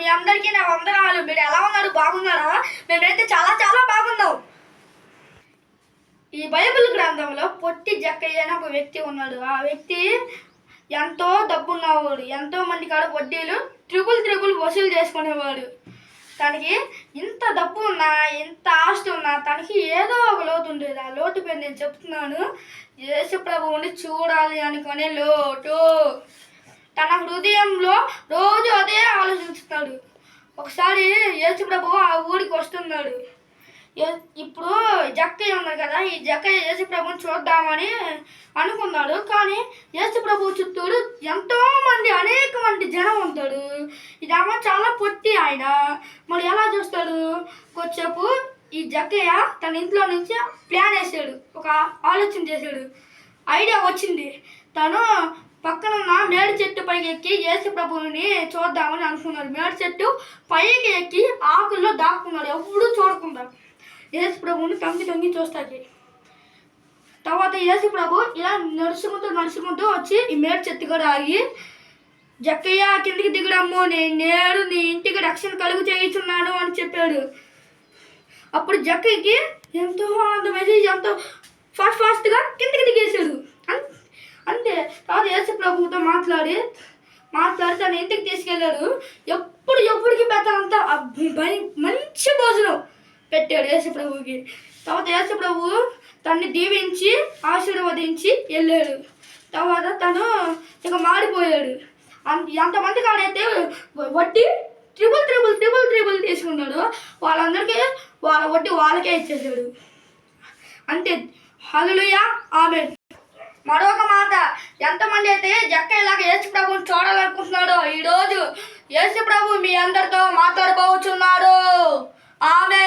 మీ అందరికీ నా వందనాలు. మీరు ఎలా ఉన్నారు? బాగున్నారా? మేమైతే చాలా చాలా బాగున్నాం. ఈ బైబిల్ గ్రంథంలో పొట్టి జక్కయ్య అని ఒక వ్యక్తి ఉన్నాడు. ఆ వ్యక్తి ఎంతో డబ్బు ఉన్నవాడు ఎంతో మంది కాడ వడ్డీలు త్రిపుల్ త్రిపుల్ వసూలు చేసుకునేవాడు. తనకి ఇంత డబ్బు ఉన్నా ఇంత ఆస్తి ఉన్నా తనకి ఏదో ఒక లోటు ఉండేది. ఆ లోటు పేరు నేను చెప్తున్నాను. యేసు ప్రభువుని చూడాలి అనుకునే లోటు. తన హృదయంలో రోజు అదే ఆలోచిస్తున్నాడు ఒకసారి యేసు ప్రభు ఆ ఊరికి వస్తున్నాడు. ఇప్పుడు జక్కయ్య ఉన్నాడు కదా ఈ జక్కయ్య యేసు ప్రభుని చూద్దామని అనుకున్నాడు. కానీ యేసు ప్రభు చుట్టూరు ఎంతో మంది అనేక మంది జనం ఉంటాడు ఇదేమో చాలా పొట్టి ఆయన. మరి ఎలా చూస్తాడు? కొద్దిసేపు ఈ జక్కయ్య తన ఇంట్లో నుంచి ప్లాన్ వేసాడు. ఒక ఆలోచన చేశాడు. ఐడియా వచ్చింది. తను పక్కన ఉన్న మేడి చెట్టు పైకి ఎక్కి యేసుప్రభుని చూద్దామని అనుకున్నాడు. మేడి చెట్టు పైకి ఎక్కి ఆకుల్లో దాక్కున్నాడు. ఎప్పుడూ చూడకుండా యేసు ప్రభువుని తొంగి తొంగి చూస్తాకి తర్వాత యేసు ప్రభు ఇలా నడుచుకుంటూ నడుచుకుంటూ వచ్చి ఈ మేడి చెట్టు కూడా ఆగి జక్కయ్య కిందికి దిగడమ్ము. నేను నేడు నీ ఇంటికి రక్షణ కలుగు చేయుచున్నాను అని చెప్పాడు. అప్పుడు జక్కయ్యకి ఎంతో ఆనందం వేసి ఎంతో ఫాస్ట్ ఫాస్ట్గా కిందికి దిగేశాడు. అంతే తర్వాత యేసు మాట్లాడి మాట్లాడి తన ఇంటికి తీసుకెళ్ళాడు. ఎప్పుడు ఎప్పటికి పెట్టాలంత మంచి భోజనం పెట్టాడు యేసు తర్వాత యేసుప్రభు తన్ని దీవించి ఆశీర్వదించి వెళ్ళాడు. తర్వాత తను ఇక మారిపోయాడు. అంత ఎంతమంది కాడైతే వడ్డీ ట్రిపుల్ ట్రిపుల్ ట్రిపుల్ ట్రిపుల్ తీసుకున్నాడు వాళ్ళందరికీ వాళ్ళ వడ్డీ వాళ్ళకే ఇచ్చేసాడు అంతే. హలులుయా ఆమె మరొక మాట. ఎంతమంది అయితే జక్క ఇలాగ యేసు ప్రభుని చూడాలనుకుంటున్నాడో ఈరోజు యేసు ప్రభు మీ అందరితో మాట్లాడబోచున్నాడు ఆమె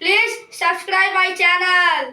ప్లీజ్ సబ్స్క్రైబ్ మై ఛానల్.